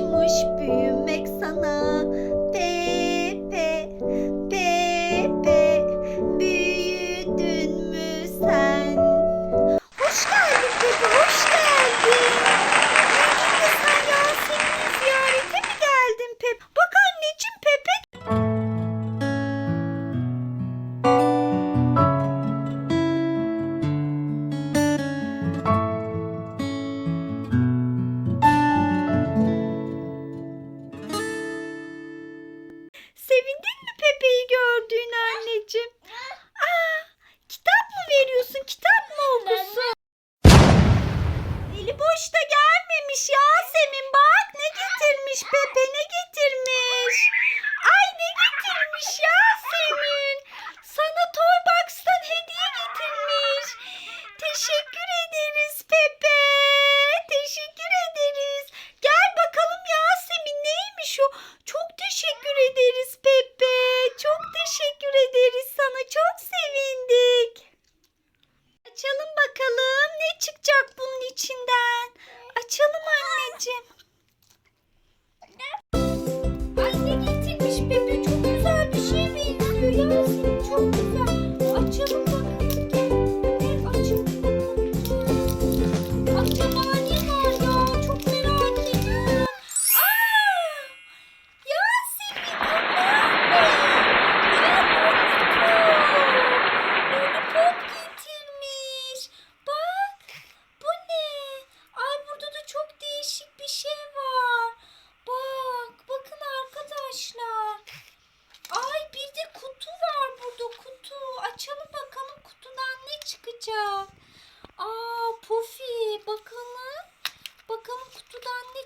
mışmış Kitap mı okusun? Eli boş da gelmemiş Yasemin bak ne getirmiş Pepe ne getirmiş? Ay ne getirmiş Yasemin? Sana Toybox'tan hediye getirmiş. Teşekkür ederiz Pepe.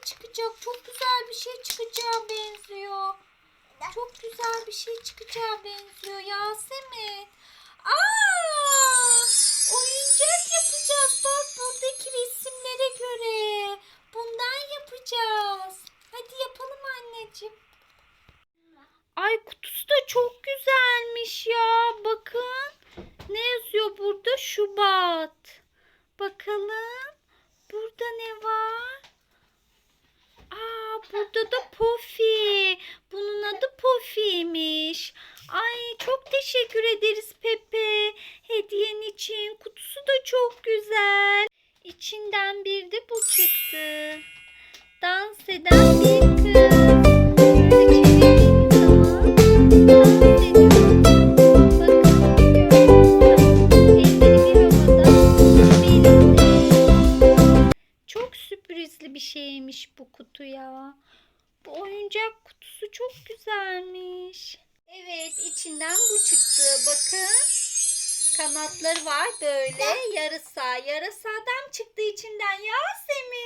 Çıkacak. Çok güzel bir şey çıkacağı benziyor. Çok güzel bir şey çıkacağı benziyor Yasemin. Aa! Oyuncak yapacağız. Bak buradaki resimlere göre. Bundan yapacağız. Hadi yapalım anneciğim. Ay kutusu da çok güzelmiş ya. Bakın. Ne yazıyor burada? Şubat. Bakalım. Burada ne var? Aa Puffy. Bunun adı Puffy'ymiş. Ay çok teşekkür ederiz Pepe. Hediyen için. Kutusu da çok güzel. İçinden bir de bu çıktı. Dans eden bir kız. Çok sürprizli bir şeymiş bu kutu ya. Bu oyuncak kutusu çok güzelmiş. Evet içinden bu çıktı. Bakın. Kanatları var böyle. Yarasa. Yarasa adam çıktı içinden. Yasemin.